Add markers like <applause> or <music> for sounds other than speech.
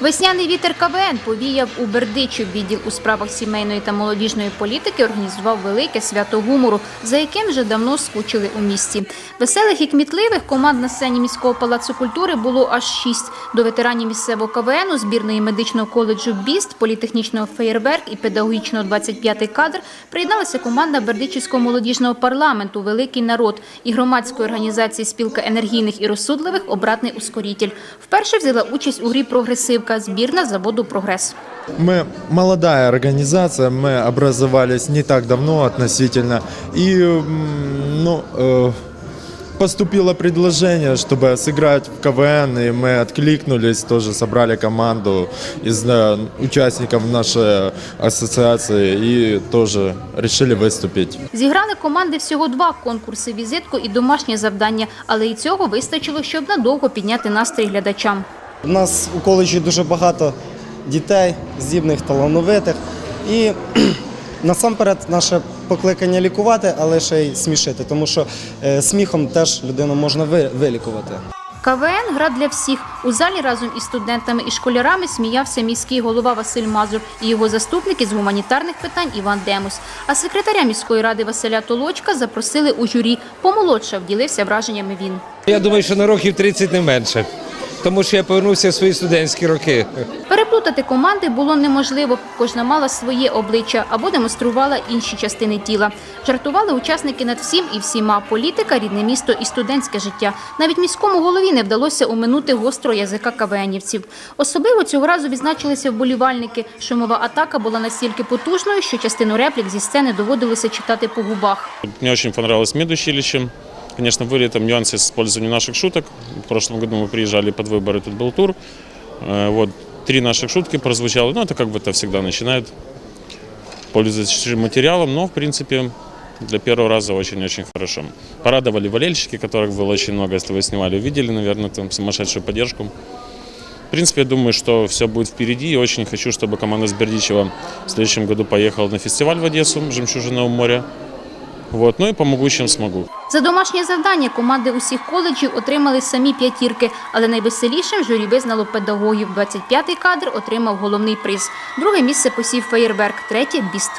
Весняний вітер КВН повіяв у Бердичів. Відділ у справах сімейної та молодіжної політики організував велике свято гумору, за яким вже давно скучили у місті. Веселих і кмітливих команд на сцені міського палацу культури було аж шість. До ветеранів місцевого КВНу, збірної медичного коледжу Біст, політехнічного феєрверк і педагогічного 25-й кадр приєдналася команда Бердичівського молодіжного парламенту Великий народ і громадської організації Спілка енергійних і розсудливих Обратний ускорітель. Вперше взяла участь у грі прогресивка збірна заводу Прогрес. Мы молодая организация, мы образовались не так давно относительно. И м, ну, э, поступило предложение, чтобы сыграть в КВН, и мы откликнулись, тоже собрали команду из э, участников нашей ассоциации и тоже решили выступить. Зіграли команди всього два конкурси візитку і домашнє завдання, але і цього вистачило, щоб надовго підняти настрій глядачам. У нас у коледжі дуже багато дітей, здібних, талановитих. І <clears throat> насамперед наше покликання лікувати, але ще й смішити, тому що е, сміхом теж людину можна вилікувати. КВН гра для всіх. У залі разом із студентами і школярами сміявся міський голова Василь Мазур і його заступник із гуманітарних питань Іван Демус. А секретаря міської ради Василя Толочка запросили у журі. Помолодшав, ділився враженнями він. Я думаю, що на років 30 не менше, тому що я повернувся в свої студентські роки. Переплутати команди було неможливо. Кожна мала своє обличчя або демонструвала інші частини тіла. Жартували учасники над всім і всіма. Політика, рідне місто і студентське життя. Навіть міському голові не вдалося оминути гостро язика кавенівців. Особливо цього разу відзначилися вболівальники. Шумова атака була настільки потужною, що частину реплік зі сцени доводилося читати по губах. Мне очень понравилось медучилище. Конечно, были там нюансы с использованием наших шуток. В прошлом году мы приезжали под выборы, тут был тур. Э, Вот, три наших шутки прозвучало. Ну, это как бы это всегда начинает пользоваться материалом, но, в принципе, для первого раза очень-очень хорошо. Порадовали болельщики, которых было очень много, если вы снимали, увидели, наверное, там сумасшедшую поддержку. В принципе, я думаю, что все будет впереди. И очень хочу, чтобы команда с Бердичева в следующем году поехала на фестиваль в Одессу «Жемчужина у моря». Вот. Ну і помогу, чим змогу. За домашнє завдання команди усіх коледжів отримали самі п'ятірки, але найвеселішим журі визнало педагогів. 25-й кадр отримав головний приз. Друге місце посів феєрверк, третє – біст.